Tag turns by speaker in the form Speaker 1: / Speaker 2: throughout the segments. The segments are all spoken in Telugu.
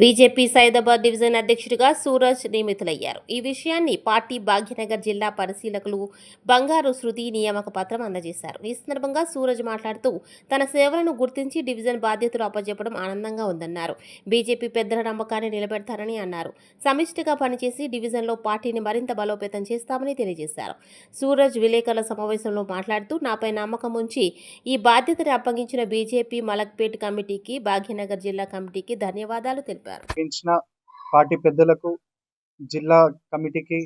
Speaker 1: బీజేపీ సైదాబాద్ డివిజన్ అధ్యక్షుడిగా సూరజ్ నియమితులయ్యారు. ఈ విషయాన్ని పార్టీ భాగ్యనగర్ జిల్లా పరిశీలకులు బంగారు శృతి నియామక పత్రం అందజేశారు. ఈ సందర్భంగా సూరజ్ మాట్లాడుతూ తన సేవలను గుర్తించి డివిజన్ బాధ్యతలు అప్పజెప్పడం ఆనందంగా ఉందన్నారు. బీజేపీ పెద్దల నమ్మకాన్ని నిలబెడతారని అన్నారు. సమిష్టిగా పనిచేసి డివిజన్లో పార్టీని మరింత బలోపేతం చేస్తామని తెలియజేశారు. సూరజ్ విలేకరుల సమావేశంలో మాట్లాడుతూ నాపై నమ్మకం ఉంచి ఈ బాధ్యతని అప్పగించిన బీజేపీ మలక్పేట్ కమిటీకి భాగ్యనగర్ జిల్లా కమిటీకి ధన్యవాదాలు తెలిపారు
Speaker 2: ఇచ్చిన పార్టీ పెద్దలకు జిల్లా కమిటీకి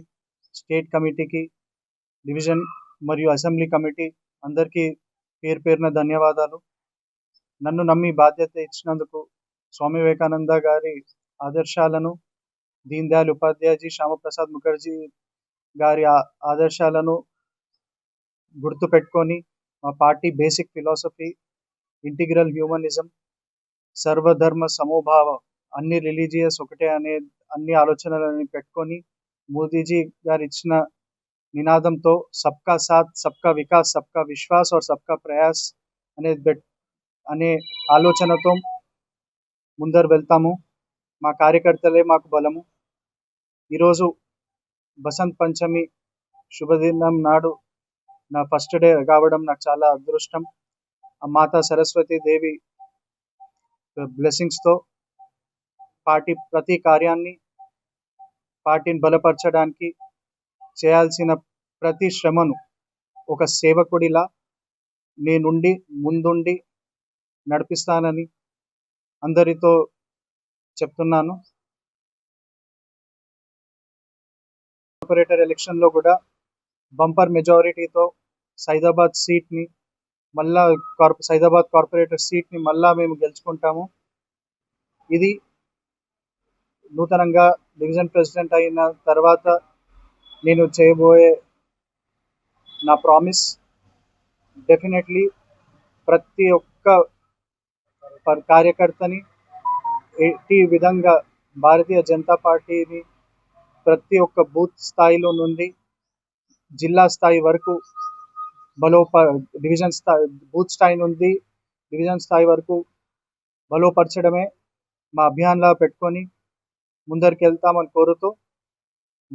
Speaker 2: స్టేట్ కమిటీకి డివిజన్ మరియు అసెంబ్లీ కమిటీ అందరికీ పేరు పేరున ధన్యవాదాలు. నన్ను నమ్మి బాధ్యత ఇచ్చినందుకు స్వామి వివేకానంద గారి ఆదర్శాలను దీన్ దయాళ్ ఉపాధ్యాయజీ శ్యామప్రసాద్ ముఖర్జీ గారి ఆదర్శాలను గుర్తుపెట్టుకొని మా party basic philosophy integral humanism సర్వధర్మ సమోభావ అన్ని రిలీజియస్ ఒకటే అనే అన్ని ఆలోచనలని పెట్టుకొని మోదీజీ గారు ఇచ్చిన నినాదంతో సబ్కా సాత్ సబ్కా వికాస్ సబ్కా విశ్వాస్ ఆర్ సబ్కా ప్రయాస్ అనేది పెట్ అనే ఆలోచనతో ముందరు వెళ్తాము. మా కార్యకర్తలే మాకు బలము. ఈరోజు బసంత్ పంచమి శుభదినం నాడు నా ఫస్ట్ డే కావడం నాకు చాలా అదృష్టం. ఆ మాతా సరస్వతి దేవి బ్లెస్సింగ్స్తో పార్టీ ప్రతి కార్యాన్ని పార్టీని బలపరచడానికి చేయాల్సిన ప్రతి శ్రమను ఒక సేవకుడిలా నేనుండి ముందుండి నడిపిస్తానని అందరితో చెప్తున్నాను. కార్పొరేటర్ ఎలక్షన్లో కూడా బంపర్ మెజారిటీతో సైదాబాద్ సీట్ని మళ్ళా కార్పొ సైదాబాద్ కార్పొరేటర్ సీట్ని మళ్ళా మేము గెలుచుకుంటాము. ఇది నూతనంగా డివిజన్ ప్రెసిడెంట్ అయిన తర్వాత నేను చేయబోయే నా ప్రామిస్ డెఫినెట్లీ ప్రతి ఒక్క కార్యకర్తని ఎట్టి విధంగా భారతీయ జనతా పార్టీని ప్రతి ఒక్క బూత్ స్థాయిలో నుండి జిల్లా స్థాయి వరకు బలోప డివిజన్ స్థాయి బూత్ స్థాయి నుండి డివిజన్ స్థాయి వరకు బలోపరచడమే మా అభియాన్లా పెట్టుకొని ముందరికి వెళ్తామని కోరుతూ